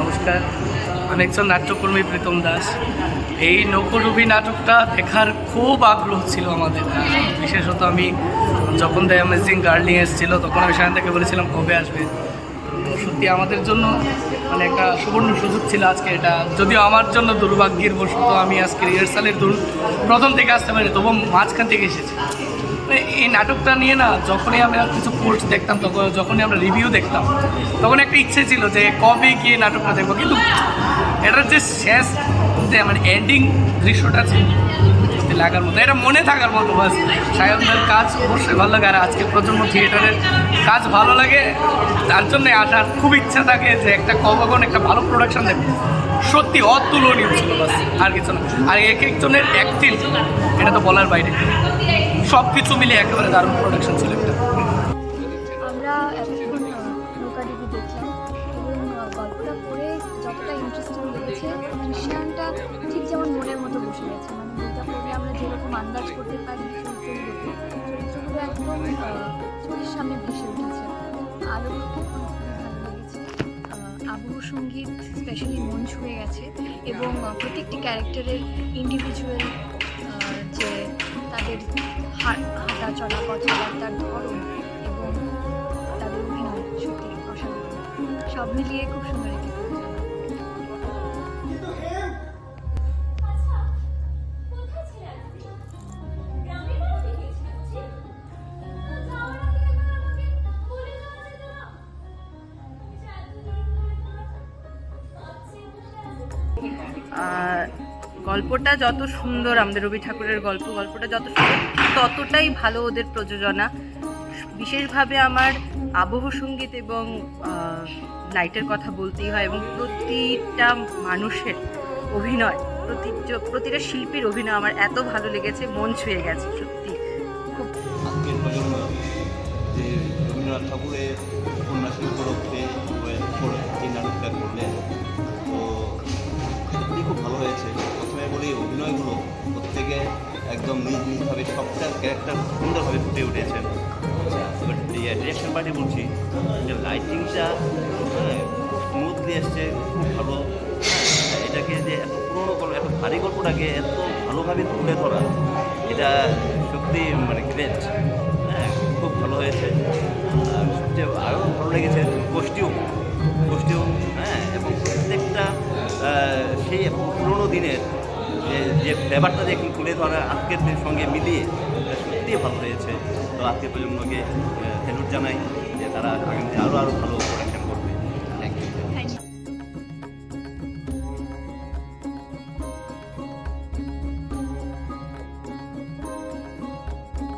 নমস্কার। আমি একজন নাট্যকর্মী প্রীতম দাস। এই নৌকরুবি নাটকটা দেখার খুব আগ্রহ ছিল আমাদের। বিশেষত আমি যখন দ্য অ্যামেজিং গার্লিং এসেছিল, তখন আমি সেখান থেকে বলেছিলাম, কবে আসবে? সত্যি আমাদের জন্য মানে একটা সুবর্ণ সুযোগ ছিল আজকে এটা। যদিও আমার জন্য দুর্ভাগ্যের বশত আমি আজকে রিহার্সালের দূর প্রথম থেকে আসতে পারি তবু মাঝখান থেকে এসেছি। এই নাটকটা নিয়ে না যখনই আমরা কিছু পোস্ট দেখতাম, তখন যখনই আমরা রিভিউ দেখতাম, তখন একটা ইচ্ছে ছিল যে কবে গিয়ে নাটকটা দেখব। কিন্তু এটার যে শেষ যে মানে এন্ডিং দৃশ্যটা ছিল লাগার মতো। এটা মনে থাকার মতো বাস। সায়নদের কাজ অবশ্যই ভালো লাগে। আর আজকে প্রজন্ম থিয়েটারের কাজ ভালো লাগে। তার জন্যে আসার খুব ইচ্ছা থাকে যে একটা কখন একটা ভালো প্রোডাকশন দেখব সত্যি অতুলনীয় ছিল বাস। আর কিছু না। আর এক একজনের অ্যাক্টিং এটা তো বলার বাইরে। সব কিছু মিলে একেবারে দারুণ প্রোডাকশন ছিল লেগেছে ঠিক যেমন মনের মতো বসে গেছে। মানে বইটা আমরা যেরকম আন্দাজ করতে পারি চরিত্রগুলো একদম চোখের সামনে ভেসে উঠেছে। লেগেছে। আবহ সংগীত স্পেশালি মন ছুঁয়ে গেছে এবং প্রত্যেকটি ক্যারেক্টারের ইন্ডিভিজুয়াল যে তাদের হাঁটা চলা, কথাবার্তার ধরন এবং তাদের অভিনয় সত্যি অসাধারণ। সব মিলিয়ে খুব সুন্দর গল্পটা যত সুন্দর, আমাদের রবি ঠাকুরের গল্প, গল্পটা যত সুন্দর, ততটাই ভালো ওদের প্রযোজনা। বিশেষভাবে আমার আবহ সংগীত এবং লাইটের কথা বলতেই হয় এবং প্রতিটা মানুষের অভিনয় প্রতি প্রতিটা শিল্পীর অভিনয় আমার এত ভালো লেগেছে, মন ছুঁয়ে গেছে, সত্যি। খুব রবীন্দ্রনাথ ঠাকুরের উপন্যাসের উপলক্ষে একদম নিজ নিজভাবে সবটা ক্যারেক্টার সুন্দরভাবে ফুটে উঠেছেন ডিরেকশন পার্টি বলছি যে লাইটিংটা স্মুথলি এসছে খুব ভালো। হ্যাঁ, এটাকে যে এত পুরোনো গল্প এত ভারী গল্পটাকে এত ভালোভাবে তুলে ধরা এটা সত্যি মানে গ্রেট হ্যাঁ খুব ভালো হয়েছে। সবচেয়ে আরও ভালো লেগেছে কস্টিউম কস্টিউম হ্যাঁ এবং প্রত্যেকটা সেই পুরোনো দিনের যে ব্যাপারটা যে তুলে ধরা আজকের সঙ্গে মিলিয়ে সত্যি ভালো হয়েছে। তো আজকের প্রজন্মকে স্যালুট জানাই যে তারা আগামীতে আরও আরও ভালো করে